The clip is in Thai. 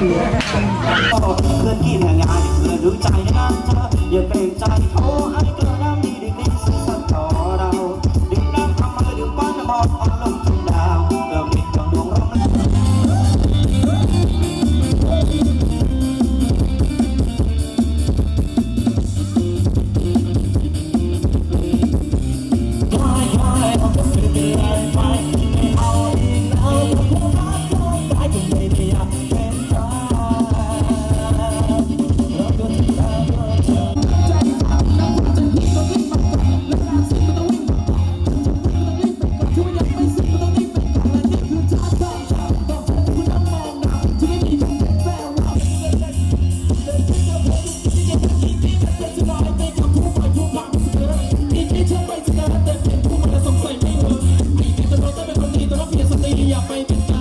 เพื่อนกินงานเพื่อนรู้ใจนะเธออย่าเปลี่ยนใจ baby.